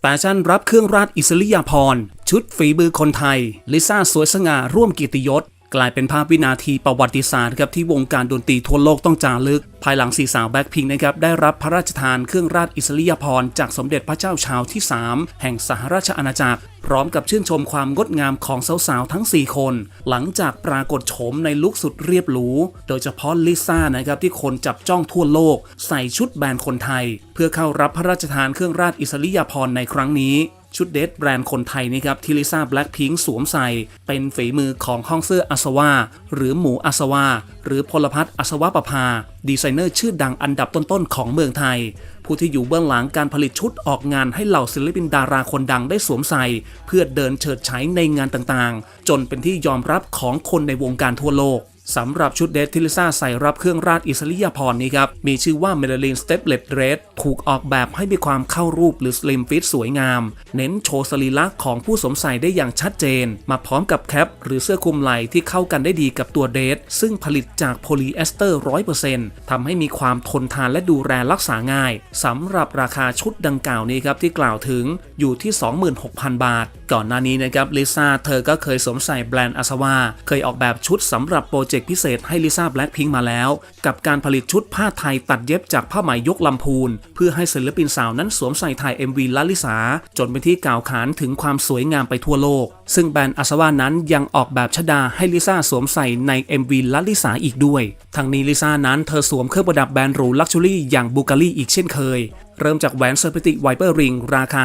แฟชั่นรับเครื่องราชอิสริยาภรณ์ ชุดฝีมือคนไทย ลิซ่าสวยสง่าร่วมกิติยศ กลายเป็นภาพวินาทีประวัติศาสตร์ครับที่วงการดนตรีทั่วโลกต้องจารึก ภายหลังสีสาวแบ็คพิงนะครับได้รับพระราชทานเครื่องราชอิสริยาภรณ์จากสมเด็จพระเจ้าชาวที่ 3 แห่งสหราชอาณาจักร พร้อมกับชื่นชมความงดงามของสาวๆทั้ง 4 คน หลังจากปรากฏโฉมในลุคสุดเรียบหรู โดยเฉพาะลิซ่านะครับที่คนจับจ้องทั่วโลก ใส่ชุดแบรนด์คนไทย เพื่อเข้ารับพระราชทานเครื่องราชอิสริยาภรณ์ในครั้งนี้ ชุดเดทแบรนด์คนไทยนี่ครับที่ลิซ่าแบล็คพิงสวมใส่ เป็นฝีมือของห้องเสื้ออาสวาหรือหมูอาสวาหรือพลพัฒน์อาสวะประภา ดีไซเนอร์ชื่อดังอันดับต้นๆของเมืองไทย ผู้ที่อยู่เบื้องหลังการผลิตชุดออกงานให้เหล่าศิลปินดาราคนดังได้สวมใส่ เพื่อเดินเฉิดฉายในงานต่างๆ จนเป็นที่ยอมรับของคนในวงการทั่วโลกสำหรับชุดเดทที่ลิซ่าใส่รับเครื่องราชอิสริยาภรณ์นี้ครับ มีชื่อว่า m e l a n i n Steplet Red ถูกออกแบบให้มีความเข้ารูปหรือ slim fit สวยงาม เน้นโชว์สรีระของผู้สวมใส่ได้อย่างชัดเจน มาพร้อมกับแคปหรือเสื้อคลุมไหล่ที่เข้ากันได้ดีกับตัวเดทซึ่งผลิตจากโพลีเอสเตอร์ 100%ทำให้มีความทนทานและดูแลรักษาง่ายสำหรับราคาชุดดังกล่าวนี้ครับที่กล่าวถึงอยู่ที่ 26,000 บาท ก่อนหน้านี้นะครับลิซ่าเธอก็เคยสวมใส่แบรนด์อาสวาเคยออกแบบชุดสำหรับโปรเจกต์พิเศษให้ลิซ่าแบล็คพิงมาแล้ว กับการผลิตชุดผ้าไทยตัดเย็บจากผ้าไหมยกลำพูน เพื่อให้ศิลปินสาวนั้นสวมใส่ถ่าย MV ลาลิสาจนเป็นที่กล่าวขานถึงความสวยงามไปทั่วโลก ซึ่งแบรนด์อาสวานั้นยังออกแบบชดาให้ลิซ่าสวมใส่ใน MV ลาลิสาอีกด้วยทางนี้ลิซ่านั้นเธอสวมเครื่องประดับแบรนด์หรูลักชัวรี่อย่างบูการีอีกเช่นเคยย เริ่มจากแหวนเซอร์เพนติไวเปอร์ริงราคา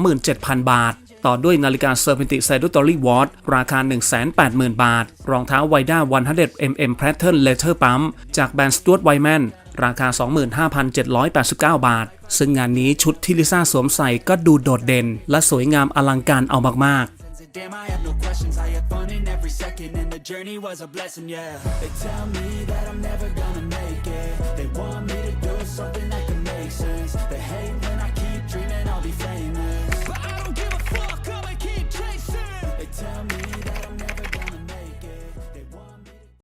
527,000 บาท ต่อด้วยนาฬิกาเซอร์เพนติกไซดูตอรี่วอตราคา 180,000 บาท รองเท้าไวด้า100 mm pattern leather pump จากแบรนด์สตูดไวแมนราคา 25,789 บาท ซึ่งงานนี้ชุดที่ลิซ่าสวมใส่ก็ดูโดดเด่น และสวยงามอลังการเอามาก ๆ Damn,